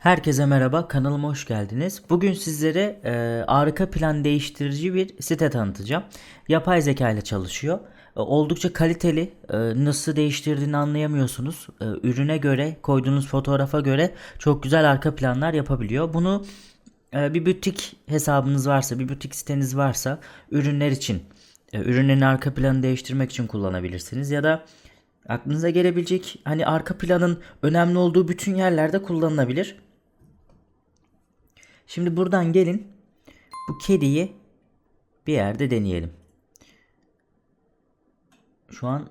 Herkese merhaba, kanalıma hoş geldiniz. Bugün sizlere e, arka plan değiştirici bir site tanıtacağım. Yapay zeka ile çalışıyor. E, oldukça kaliteli, e, nasıl değiştirdiğini anlayamıyorsunuz. E, ürüne göre, koyduğunuz fotoğrafa göre çok güzel arka planlar yapabiliyor. Bunu e, bir butik hesabınız varsa, bir butik siteniz varsa ürünler için, e, ürünlerin arka planını değiştirmek için kullanabilirsiniz. Ya da aklınıza gelebilecek hani arka planın önemli olduğu bütün yerlerde kullanılabilir. Şimdi buradan gelin. Bu kediyi bir yerde deneyelim. Şu an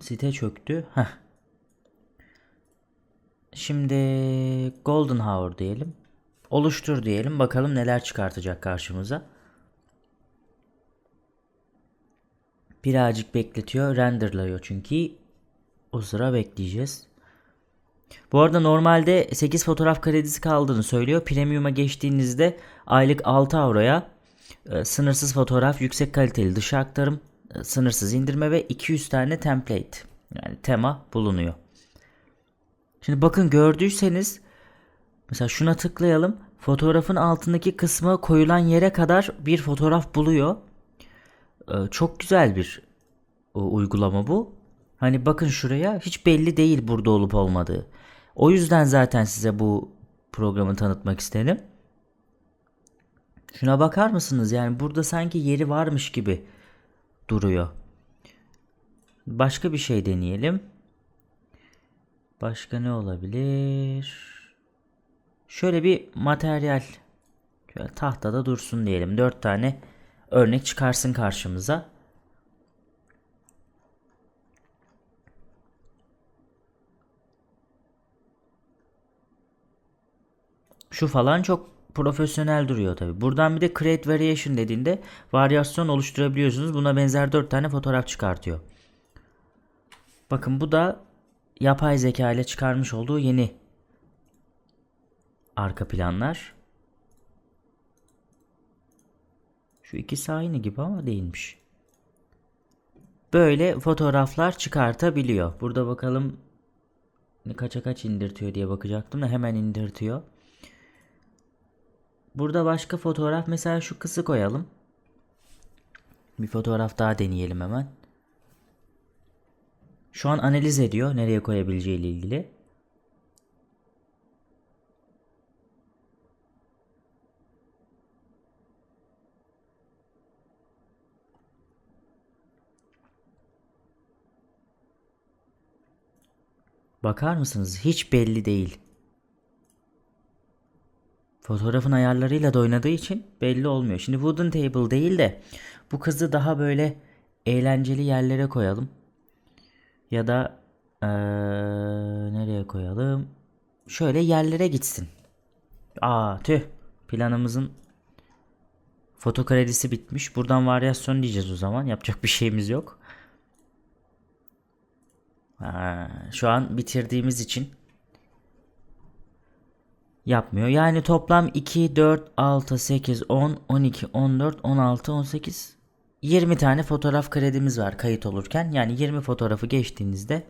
site çöktü. Heh. Şimdi Golden Hour diyelim. Oluştur diyelim. Bakalım neler çıkartacak karşımıza. Birazcık bekletiyor. Renderlıyor çünkü. O sıra bekleyeceğiz. Bu arada normalde 8 fotoğraf kredisi kaldığını söylüyor. Premium'a geçtiğinizde aylık 6 avroya e, sınırsız fotoğraf, yüksek kaliteli dışı aktarım, e, sınırsız indirme ve 200 tane template yani tema bulunuyor. Şimdi bakın gördüyseniz mesela şuna tıklayalım. Fotoğrafın altındaki kısma koyulan yere kadar bir fotoğraf buluyor. E, çok güzel bir uygulama bu. Hani bakın şuraya hiç belli değil burada olup olmadığı. O yüzden zaten size bu programı tanıtmak istedim. Şuna bakar mısınız? Yani burada sanki yeri varmış gibi duruyor. Başka bir şey deneyelim. Başka ne olabilir? Şöyle bir materyal şöyle tahtada dursun diyelim. Dört tane örnek çıkarsın karşımıza. Şu falan çok profesyonel duruyor tabi. Buradan bir de create variation dediğinde varyasyon oluşturabiliyorsunuz. Buna benzer 4 tane fotoğraf çıkartıyor. Bakın bu da yapay zeka ile çıkarmış olduğu yeni arka planlar. Şu ikisi aynı gibi ama değilmiş. Böyle fotoğraflar çıkartabiliyor. Burada bakalım kaça kaç indirtiyor diye bakacaktım da hemen indirtiyor. Burada başka fotoğraf mesela şu kızı koyalım. Bir fotoğraf daha deneyelim hemen. Şu an analiz ediyor nereye koyabileceği ile ilgili. Bakar mısınız? Hiç belli değil. Fotoğrafın ayarlarıyla da oynadığı için belli olmuyor. Şimdi wooden table değil de bu kızı daha böyle eğlenceli yerlere koyalım. Ya da ee, nereye koyalım? Şöyle yerlere gitsin. Aa tüh. Planımızın foto kredisi bitmiş. Buradan varyasyon diyeceğiz o zaman. Yapacak bir şeyimiz yok. Ha, şu an bitirdiğimiz için yapmıyor. Yani toplam 2, 4, 6, 8, 10, 12, 14, 16, 18, 20 tane fotoğraf kredimiz var kayıt olurken. Yani 20 fotoğrafı geçtiğinizde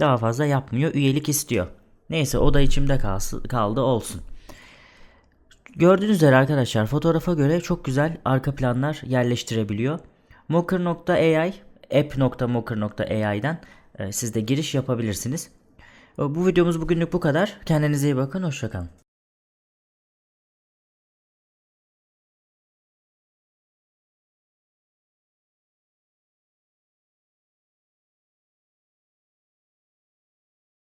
daha fazla yapmıyor. Üyelik istiyor. Neyse o da içimde kalsı, kaldı olsun. Gördüğünüz üzere arkadaşlar fotoğrafa göre çok güzel arka planlar yerleştirebiliyor. Mocker.ai app.mocker.ai'den e, siz de giriş yapabilirsiniz. Bu videomuz bugünlük bu kadar. Kendinize iyi bakın. Hoşçakalın.